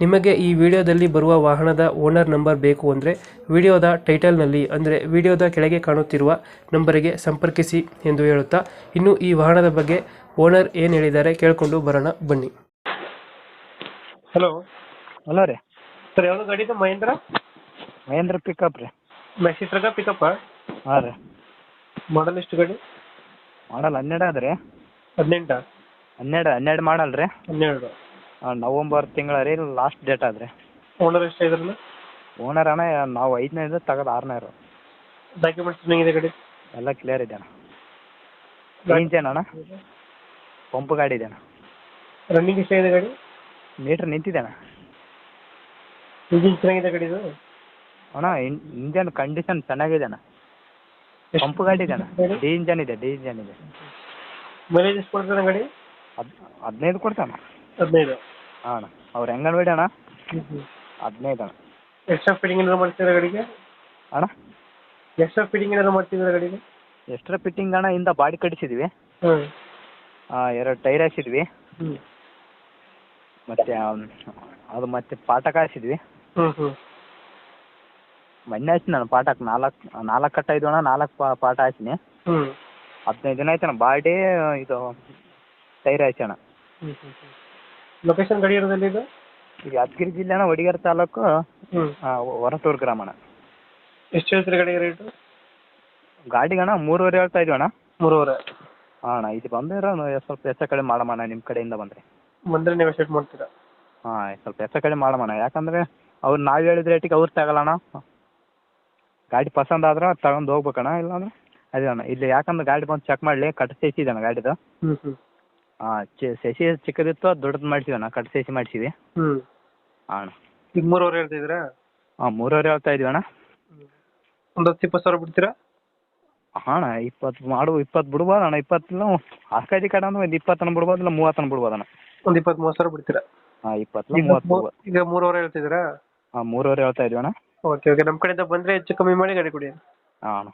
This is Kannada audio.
ನಿಮಗೆ ಈ ವಿಡಿಯೋದಲ್ಲಿ ಬರುವ ವಾಹನದ ಓನರ್ ನಂಬರ್ ಬೇಕು ಅಂದರೆ ವಿಡಿಯೋದ ಟೈಟಲ್ನಲ್ಲಿ ಅಂದರೆ ವಿಡಿಯೋದ ಕೆಳಗೆ ಕಾಣುತ್ತಿರುವ ನಂಬರಿಗೆ ಸಂಪರ್ಕಿಸಿ ಎಂದು ಹೇಳುತ್ತಾ ಇನ್ನು ಈ ವಾಹನದ ಬಗ್ಗೆ ಓನರ್ ಏನು ಹೇಳಿದ್ದಾರೆ ಕೇಳಿಕೊಂಡು ಬರೋಣ ಬನ್ನಿ. ಹಲೋ ಹಲೋ ರೀ. ಸರ್ ಯಾವುದು ಗಾಡಿ ಇದು? ಮಹೇಂದ್ರ? ಮಹೇಂದ್ರ ಪಿಕಪ್ ರೀ. ಮೆಸಿಟ್ರಾಗ ಪಿಕಪ್ ಹಾಂ ರೀ. ಮಾಡಲ್ ಎಷ್ಟು ಗಾಡಿ? ಮಾಡಲ್ ಹನ್ನೆರಡು ಅದ ರೀ. ಹದಿನೆಂಟ? ಹನ್ನೆರಡು ಹನ್ನೆರಡು ಮಾಡಲ್ ರೀ. ಹನ್ನೆರಡು. ನವಂಬರ್ ತಿಂಗಳ ರೀ ಲಾಸ್ಟ್ ಡೇಟ್ ಆದ್ರೆ. ಓನರ್ ಎಷ್ಟು ಇದ್ರಲ್ಲ ಓನರ್ ಅಣ್ಣ ನಾವು ತಗದ ಆರನೇ ಇರೋ ಡಾಕ್ಯುಮೆಂಟ್ಸ್ ಇದೆ ಗಾಡಿ ಎಲ್ಲ ಕ್ಲಿಯರ್ ಇದೆ ಅಣ್ಣ. ಗಾಡಿ- ಇಂಜನ್ ಅಣ್ಣ ಪಂಪ್ ಗಾಡಿ ಇದೆ ಅಣ್ಣ. ರನ್ನಿಂಗ್ ಎಷ್ಟಾಗಿದೆ ಗಾಡಿ? ಮೀಟ್ರ್ ನಿಂತಿದೆ ಅಣ್ಣ. ಇಂಜಿನ್ ಚೆನ್ನಾಗಿದೆ ಗಾಡಿದು ಅಣ್ಣ ಇಂಜನ್ ಕಂಡೀಷನ್ ಚೆನ್ನಾಗಿದೆ ಅಣ್ಣ. ಪಂಪ್ ಗಾಡಿ ಇದೆ ಅಣ್ಣ. ಡಿ ಇಂಜನ್ ಇದೆ ಡಿ ಇಂಜನ್ ಇದೆ. ಮೈಲೇಜ್ ಎಷ್ಟು ಕೊಡ್ತದೆ ಗಾಡಿ? ಹದ್ ಹದಿನೈದು ಕೊಡ್ತಾನ ಹದಿನೈದು. ಹಾಂ ಅಣ್ಣ ಅವ್ರ ಅಂಗನವಾಡಿ ಅಣ್ಣ? ಹದಿನೈದು ಅಣ್ಣ. ಎಕ್ಸ್ಟ್ರಾ ಫಿಟ್ಟಿಂಗ್ ಏನಾದ್ರು ಮಾಡ್ತೀರಾ ಗಾಡಿಗೆ? ಅಣ್ಣ? ಎಕ್ಸ್ಟ್ರಾ ಫಿಟ್ಟಿಂಗ್ ಏನಾದ್ರು ಮಾಡ್ತಿದ್ರೆ ಗಾಡಿಗೆ? ಎಕ್ಸ್ಟ್ರಾ ಫಿಟ್ಟಿಂಗ್ ಅಣ್ಣ ಇಂದ ಬಾಡಿ ಕಟ್ಟಿಸಿದ್ವಿ. ಹ್ಞೂ ಎರಡು ಟೈರ್ ಹಾಕ್ಸಿದ್ವಿ ಹ್ಞೂ ಮತ್ತೆ ಅದು ಮತ್ತೆ ಪಾಠ ಕಾಯಿಸಿದ್ವಿ ಹ್ಞೂ ಹ್ಞೂ ಮೊನ್ನೆ ಹಾಕ್ಸಿನಿ ನಾನು ಪಾಠಕ್ಕೆ ನಾಲ್ಕು ನಾಲ್ಕು ಕಟ್ಟ ಇದ್ವು ಅಣ್ಣ ನಾಲ್ಕು ಪಾಠ ಹಾಕ್ಸಿನಿ ಹ್ಞೂ ಹದಿನೈದು ದಿನ ಆಯ್ತಣ್ಣ ಅಣ್ಣ ಬಾಡಿ ಇದು ಟೈರ್ ಹಾಯ್ಸಿ ಅಣ್ಣ. ಹ್ಮ್. ಲೊಕೇಶನ್ ಗಾಡಿ ಇರೋದಲ್ಲಿ ಇದು? ಯಾದಗಿರಿ ಜಿಲ್ಲೆನ ಒಡಿಗೇರ್ ತಾಲೂಕು ಆ, ಹೊರಟೂರು ಗ್ರಾಮ ಎಷ್ಟು ಹೇಳ್ತೀರಿ ಗಾಡಿಗೆ ರೇಟು? ಗಾಡಿಗೆ ಅಣ್ಣ ಮೂರುವರೆ ಹೇಳ್ತಾ ಇದ್ವಿ ಅಣ್ಣ. ಮೂರುವರೆ. ಹಾಂ ಅಣ್ಣ ಇದು ಬಂದಿರೋ ಸ್ವಲ್ಪ ಹೆಚ್ಚು ಕಡಿಮೆ ಮಾಡಮಣ್ಣ ನಿಮ್ಮ ಕಡೆಯಿಂದ ಬಂದರೆ. ಬಂದ್ರೆ ನೀವು ಶೇಟ್ ಮಾಡ್ತೀರಾ? ಹಾಂ ಸ್ವಲ್ಪ ಹೆಚ್ಚು ಕಡಿಮೆ ಮಾಡಮಣ್ಣ ಯಾಕಂದರೆ ಅವ್ರು ನಾವು ಹೇಳಿದ ರೇಟಿಗೆ ಅವ್ರು ತಗೊಳ್ಳೋಣ ಗಾಡಿ ಪಸಂದ್ ಆದ್ರೆ ತಗೊಂಡು ಹೋಗ್ಬೇಕಣ್ಣ ಇಲ್ಲಾಂದ್ರೆ. ಅದೇ ಅಣ್ಣ ಇಲ್ಲಿ ಯಾಕಂದ್ರೆ ಗಾಡಿ ಬಂದು ಚೆಕ್ ಮಾಡಲಿ ಕಟ್ ಸೇಸಿ ಅಣ್ಣ ಗಾಡಿದು. ಹ್ಞೂ ಹ್ಮ್. ಹಾಂ ಸಸಿ ಚಿಕ್ಕದಿತ್ತು ದೊಡ್ಡದು ಮಾಡಿಸಿವಿ ಅಣ್ಣ ಕಟ್ ಸಸಿ ಮಾಡಿಸಿವಿ ಹ್ಮ್. ಹಾಂ ಈಗ ಮೂರುವರೆ ಹೇಳ್ತಿದ್ದೀರಾ ಹಾಂ ಮೂರುವರೆ ಹೇಳ್ತಾ ಇದೀವಿ ಅಣ್ಣ. ಒಂದು ಹತ್ತು ಇಪ್ಪತ್ತು ಸಾವಿರ ಬಿಡ್ತೀರಾ? ಹಾಂ ಅಣ್ಣ ಇಪ್ಪತ್ತು ಮಾಡು ಇಪ್ಪತ್ತು ಬಿಡ್ಬೋದು ಅಣ್ಣ ಇಪ್ಪತ್ತು ಆಸ್ಕಾದಿ ಕಡೆ ಅಂದ್ರೆ ಒಂದು ಇಪ್ಪತ್ತನ ಬಿಡ್ಬೋದು ಇಲ್ಲ ಮೂವತ್ತನ ಬಿಡ್ಬೋದು ಅಣ್ಣ. ಒಂದು ಇಪ್ಪತ್ತು ಮೂವತ್ತು ಸಾವಿರ ಬಿಡ್ತೀರಾ? ಹಾಂ ಇಪ್ಪತ್ತು ಈಗ ಮೂವತ್ತು ಮೂ- ಬಿಡ್ಬೋದು. ಈಗ ಮೂರುವರೆ ಹೇಳ್ತಿದ್ದೀರಾ ಹಾಂ ಮೂರುವರೆ ಹೇಳ್ತಾ ಇದೀವಿ ಅಣ್ಣ. Okay okay. ನಮ್ಮ ಕಡೆಯಿಂದ ಬಂದ್ರೆ ಹೆಚ್ಚು ಕಮ್ಮಿ ಮಾಡಿ ಗಾಡಿ ಕುಡಿ ಹಾಂ ಅಣ್ಣ.